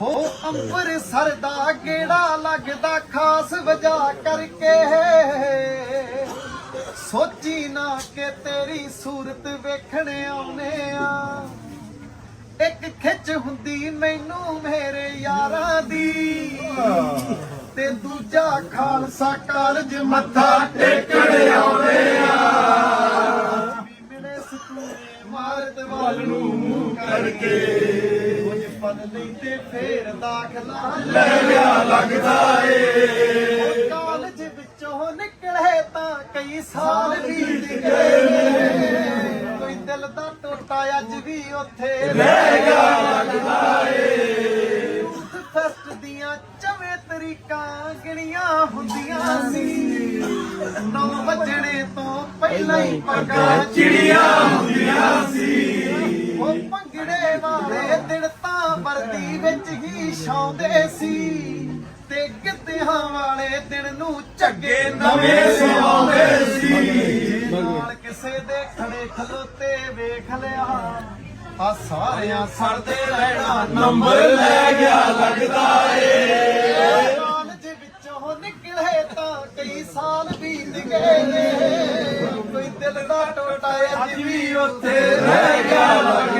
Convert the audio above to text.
ਹੋ ਅੰਮ੍ਰਿਤਸਰ ਦਾ ਗੇੜਾ ਲੱਗਦਾ? ਖਾਸ ਵਜਾ ਕਰਕੇ। ਸੋਚੀ ਨਾ ਕਿ ਤੇਰੀ ਸੂਰਤ ਵੇਖਣ ਆਉਨੇ ਆ। ਇੱਕ ਖਿੱਚ ਹੁੰਦੀ ਮੈਨੂੰ ਮੇਰੇ ਯਾਰਾਂ ਦੀ। ਤੇ ਦੂਜਾ ਖਾਲਸਾ ਕਾਲਜ ਮੱਥਾ ਟੇਕਣ ਆਉਨੇ ਆ। ਮਿਲੇ ਸਕੂਨੇ ਮਾਰਤ ਵੱਲ ਨੂੰ ਕਰਕੇ। ਲਈ ਤੇ ਫੇਰ ਦਾਖਲਾ ਲੈ ਲਿਆ ਲੱਗਦਾ ਏ। ਕਾਲਜ ਵਿੱਚੋਂ ਨਿਕਲੇ ਤਾਂ ਕਈ ਸਾਲ ਬੀਤ ਗਏ। ਨੇ। ਕੋਈ ਦਿਲ ਦਾ ਟੋਟਾ ਅੱਜ ਵੀ ਉੱਥੇ ਰਹਿ ਗਿਆ। ਲੱਗਦਾ ਏ। ਫੈਸਟ ਦੀਆਂ ਚਵੇਂ ਤਰੀਕਾਂ ਗਿਣੀਆਂ ਹੁੰਦੀਆਂ ਸੀ। ਨੌ ਵਜਣੇ ਤੋਂ ਪਹਿਲਾਂ ਹੀ ਪੱਗਾਂ ਚਿੜੀਆਂ ਹੁੰਦੀਆਂ ਸੀ। ਤਾਂ ਵਿੱਚ ਹੀ ਛਾਉਂਦੇ ਸੀ ਤੇ ਗਿੱਧਿਆਂ ਵਾਲੇ ਦਿਨ ਨੂੰ ਝੱਗੇ ਨਵੇਂ ਸਵਾਉਂਦੇ ਸੀ। ਨਾਲ ਕਿਸੇ ਦੇ ਖੜੇ ਖਲੋਤੇ ਵੇਖ ਲਿਆ, ਆ ਸਾਰਿਆਂ ਸੜਦੇ ਰਹਿਣਾ ਨੰਬਰ ਲੈ ਗਿਆ ਲੱਗਦਾ ਏ। ਕਾਲਜ ਵਿੱਚੋਂ ਨਿਕਲੇ ਤਾਂ ਕਈ ਸਾਲ ਬੀਤ ਗਏ ਨੇ। ਕੋਈ ਦਿਲ ਦਾ ਟੋਟਾ ਅੱਜ ਵੀ ਉੱਥੇ ਰਹਿ ਗਿਆ ਲੱਗਦਾ